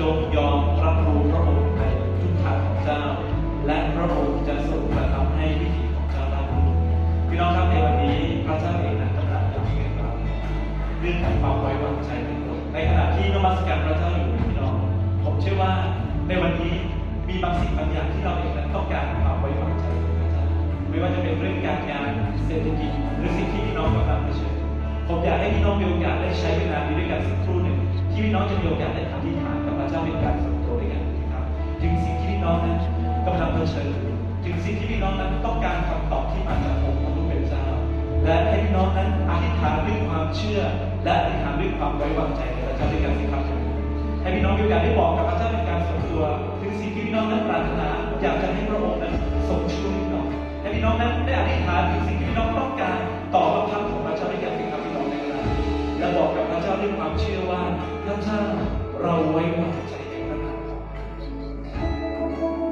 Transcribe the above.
จงยอมรับรู้พระองค์ในทุกทางของเจ้า และพระองค์จะทรงกระทำให้วิถีของเจ้าราบรื่นพี่น้องครับในวันนี้พระเจ้าเองนั้นกำลังจะมีกับเราเรื่องของความไว้วางใจในพระองค์ในขณะที่นมัสการพระเจ้าอยู่พี่น้อง ผมเชื่อว่าในวันนี้มีบางสิ่งบางอย่างที่เราเองนั้นต้องการความไว้วางใจในพระเจ้าไม่ว่าจะเป็นเรื่องการงานเศรษฐกิจหรือสิ่งที่พี่น้องกำลังเผชิญผมอยากให้พี่น้องมีโอกาสได้ใช้เวลานี้ด้วยกันสักครู่หนึ่งที่พี่น้องจะมีโอกาสได้อธิษฐาน กาเป็นการส่วนตัวด้วยกันนะครับถึงสิ่งที่พี่น้องนั้นกำลังเผชิญอยู่ถึงสิ่งที่พี่น้องนั้นต้องการคำตอบที่มาจากองค์พระผู้เป็นเจ้า และให้พี่น้องนั้นอธิษฐานด้วยความเชื่อ และอธิษฐานด้วยความไว้วางใจในพระเจ้าด้วยกันสิครับให้พี่น้องมีโอกาสได้บอกกับพระเจ้าเป็นการส่วนตัวถึงสิ่งที่พี่น้องนั้นปรารถนา อยากจะให้พระองค์นั้นทรงช่วยพี่น้องให้พี่น้องนั้นได้อธิษฐานถึงสิ่ง white